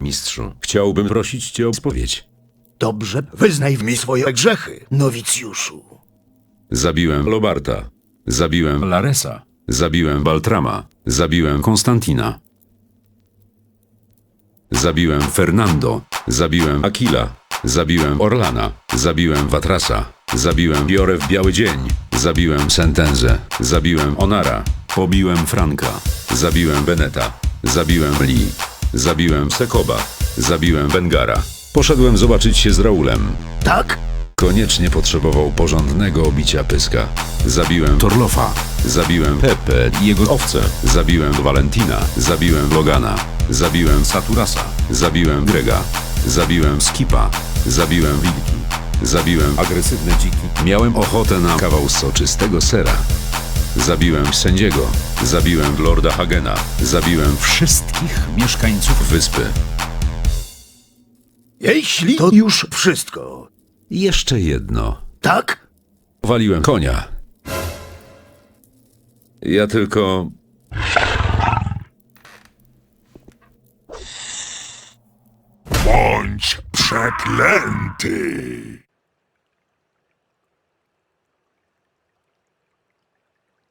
mistrzu. Chciałbym prosić cię o spowiedź. Dobrze, wyznaj mi swoje grzechy, nowicjuszu. Zabiłem Lobarta. Zabiłem Laresa. Zabiłem Baltrama. Zabiłem Konstantina. Zabiłem Fernando. Zabiłem Akila. Zabiłem Orlana. Zabiłem Watrasa. Zabiłem Biorę w Biały Dzień. Zabiłem Sentenzę. Zabiłem Onara. Pobiłem Franka. Zabiłem Beneta. Zabiłem Lee. Zabiłem Sekoba. Zabiłem Bengara. Poszedłem zobaczyć się z Raulem. Tak? Koniecznie potrzebował porządnego obicia pyska. Zabiłem Torlofa. Zabiłem Pepe i jego owce. Zabiłem Valentina. Zabiłem Logana. Zabiłem Saturasa. Zabiłem Grega. Zabiłem Skipa. Zabiłem wilki. Zabiłem agresywne dziki. Miałem ochotę na kawał soczystego sera. Zabiłem sędziego. Zabiłem Lorda Hagena. Zabiłem wszystkich mieszkańców wyspy. Jeśli to już wszystko. Jeszcze jedno. Tak? Waliłem konia. Ja tylko. Bądź przeklęty!